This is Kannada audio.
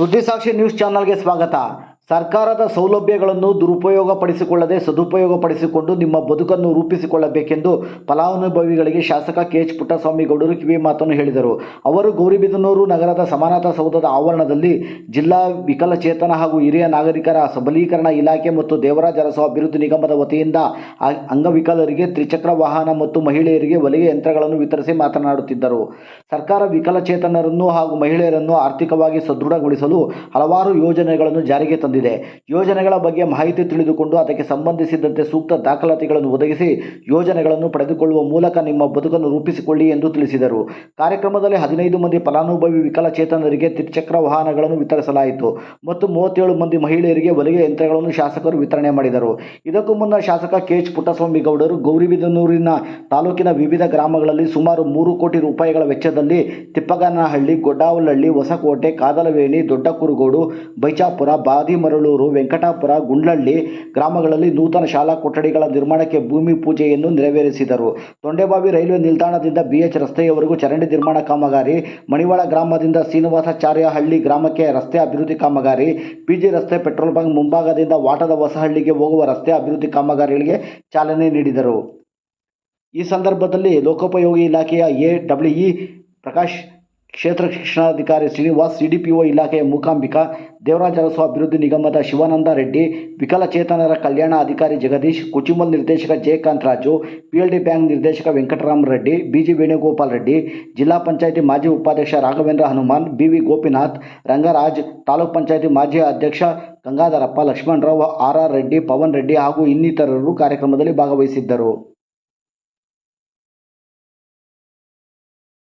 ಸುದ್ದಿಸಾಕ್ಷಿ ನ್ಯೂಸ್ ಚಾನಲ್ಗೆ ಸ್ವಾಗತ ಸರ್ಕಾರದ ಸೌಲಭ್ಯಗಳನ್ನು ದುರುಪಯೋಗಪಡಿಸಿಕೊಳ್ಳದೆ ಸದುಪಯೋಗಪಡಿಸಿಕೊಂಡು ನಿಮ್ಮ ಬದುಕನ್ನು ರೂಪಿಸಿಕೊಳ್ಳಬೇಕೆಂದು ಫಲಾನುಭವಿಗಳಿಗೆ ಶಾಸಕ ಕೆ ಎಚ್ ಪುಟ್ಟಸ್ವಾಮಿ ಗೌಡರು ಕಿವಿ ಮಾತನ್ನು ಹೇಳಿದರು. ಅವರು ಗೌರಿಬಿದನೂರು ನಗರದ ಸಮಾನತಾ ಸೌಧದ ಆವರಣದಲ್ಲಿ ಜಿಲ್ಲಾ ವಿಕಲಚೇತನ ಹಾಗೂ ಹಿರಿಯ ನಾಗರಿಕರ ಸಬಲೀಕರಣ ಇಲಾಖೆ ಮತ್ತು ದೇವರಾಜ ಅರಸು ಅಭಿವೃದ್ಧಿ ನಿಗಮದ ವತಿಯಿಂದ ಅಂಗವಿಕಲರಿಗೆ ತ್ರಿಚಕ್ರ ವಾಹನ ಮತ್ತು ಮಹಿಳೆಯರಿಗೆ ಹೊಲಿಗೆ ಯಂತ್ರಗಳನ್ನು ವಿತರಿಸಿ ಮಾತನಾಡುತ್ತಿದ್ದರು. ಸರ್ಕಾರ ವಿಕಲಚೇತನರನ್ನು ಹಾಗೂ ಮಹಿಳೆಯರನ್ನು ಆರ್ಥಿಕವಾಗಿ ಸದೃಢಗೊಳಿಸಲು ಹಲವಾರು ಯೋಜನೆಗಳನ್ನು ಜಾರಿಗೆ ತಂದಿದೆ. ಯೋಜನೆಗಳ ಬಗ್ಗೆ ಮಾಹಿತಿ ತಿಳಿದುಕೊಂಡು ಅದಕ್ಕೆ ಸಂಬಂಧಿಸಿದಂತೆ ಸೂಕ್ತ ದಾಖಲಾತಿಗಳನ್ನು ಒದಗಿಸಿ ಯೋಜನೆಗಳನ್ನು ಪಡೆದುಕೊಳ್ಳುವ ಮೂಲಕ ನಿಮ್ಮ ಬದುಕನ್ನು ರೂಪಿಸಿಕೊಳ್ಳಿ ಎಂದು ತಿಳಿಸಿದರು. ಕಾರ್ಯಕ್ರಮದಲ್ಲಿ ಹದಿನೈದು ಮಂದಿ ಫಲಾನುಭವಿ ವಿಕಲಚೇತನರಿಗೆ ತ್ರಿಚಕ್ರ ವಾಹನಗಳನ್ನು ವಿತರಿಸಲಾಯಿತು ಮತ್ತು ಮೂವತ್ತೇಳು ಮಂದಿ ಮಹಿಳೆಯರಿಗೆ ಹೊಲಿಗೆ ಯಂತ್ರಗಳನ್ನು ಶಾಸಕರು ವಿತರಣೆ ಮಾಡಿದರು. ಇದಕ್ಕೂ ಮುನ್ನ ಶಾಸಕ ಕೆಎಚ್ ಪುಟ್ಟಸ್ವಾಮಿ ಗೌಡರು ಗೌರಿಬಿದನೂರಿನ ತಾಲೂಕಿನ ವಿವಿಧ ಗ್ರಾಮಗಳಲ್ಲಿ ಸುಮಾರು ಮೂರು ಕೋಟಿ ರೂಪಾಯಿಗಳ ವೆಚ್ಚದಲ್ಲಿ ತಿಪ್ಪಗನಹಳ್ಳಿ, ಗೊಡ್ಡಾವಲಹಳ್ಳಿ, ಹೊಸಕೋಟೆ, ಕಾದಲವೇಣಿ ದೊಡ್ಡ ಕುರುಗೋಡು ಬೈಚಾಪುರ ಬಾದಿಮರಳೂರು ವೆಂಕಟಾಪುರ, ಗುಂಡ್ಲಳ್ಳಿ ಗ್ರಾಮಗಳಲ್ಲಿ ನೂತನ ಶಾಲಾ ಕೊಠಡಿಗಳ ನಿರ್ಮಾಣಕ್ಕೆ ಭೂಮಿ ಪೂಜೆಯನ್ನು ನೆರವೇರಿಸಿದರು. ತೊಂಡೆಬಾವಿ ರೈಲ್ವೆ ನಿಲ್ದಾಣದಿಂದ ಬಿಎಚ್ ರಸ್ತೆಯವರೆಗೂ ಚರಂಡಿ ನಿರ್ಮಾಣ ಕಾಮಗಾರಿ, ಮಣಿವಾಳ ಗ್ರಾಮದಿಂದ ಶ್ರೀನಿವಾಸಾಚಾರ್ಯ ಹಳ್ಳಿ ಗ್ರಾಮಕ್ಕೆ ರಸ್ತೆ ಅಭಿವೃದ್ಧಿ ಕಾಮಗಾರಿ, ಪಿಜಿ ರಸ್ತೆ ಪೆಟ್ರೋಲ್ ಬಂಕ್ ಮುಂಭಾಗದಿಂದ ವಾಟದ ಹೊಸಹಳ್ಳಿಗೆ ಹೋಗುವ ರಸ್ತೆ ಅಭಿವೃದ್ಧಿ ಕಾಮಗಾರಿಗಳಿಗೆ ಚಾಲನೆ ನೀಡಿದರು. ಈ ಸಂದರ್ಭದಲ್ಲಿ ಲೋಕೋಪಯೋಗಿ ಇಲಾಖೆಯ ಎ ಪ್ರಕಾಶ್ ಕ್ಷೇತ್ರ ಶಿಕ್ಷಣಾಧಿಕಾರಿ ಶ್ರೀನಿವಾಸ್, ಸಿಡಿಪಿಒ ಇಲಾಖೆಯ ಮೂಕಾಂಬಿಕ ದೇವರಾಜ ಅರಸು ಅಭಿವೃದ್ಧಿ ನಿಗಮದ ಶಿವಾನಂದ ರೆಡ್ಡಿ, ವಿಕಲಚೇತನರ ಕಲ್ಯಾಣ ಅಧಿಕಾರಿ ಜಗದೀಶ್, ಕುಚಿಮಲ್ ನಿರ್ದೇಶಕ Jayakanth Raju, P L D bank ನಿರ್ದೇಶಕ ವೆಂಕಟರಾಮ ರೆಡ್ಡಿ, ಬಿಜಿ ವೇಣುಗೋಪಾಲ್ ರೆಡ್ಡಿ, ಜಿಲ್ಲಾ ಪಂಚಾಯಿತಿ ಮಾಜಿ ಉಪಾಧ್ಯಕ್ಷ ರಾಘವೇಂದ್ರ ಹನುಮಾನ್, ಬಿವಿ ಗೋಪಿನಾಥ್, ರಂಗರಾಜ್, ತಾಲೂಕ್ ಪಂಚಾಯಿತಿ ಮಾಜಿ ಅಧ್ಯಕ್ಷ ಗಂಗಾಧರಪ್ಪ ಲಕ್ಷ್ಮಣರಾವ್, ಆರ್ ಆರ್ ರೆಡ್ಡಿ, ಪವನ್ ರೆಡ್ಡಿ ಹಾಗೂ ಇನ್ನಿತರರು ಕಾರ್ಯಕ್ರಮದಲ್ಲಿ ಭಾಗವಹಿಸಿದ್ದರು.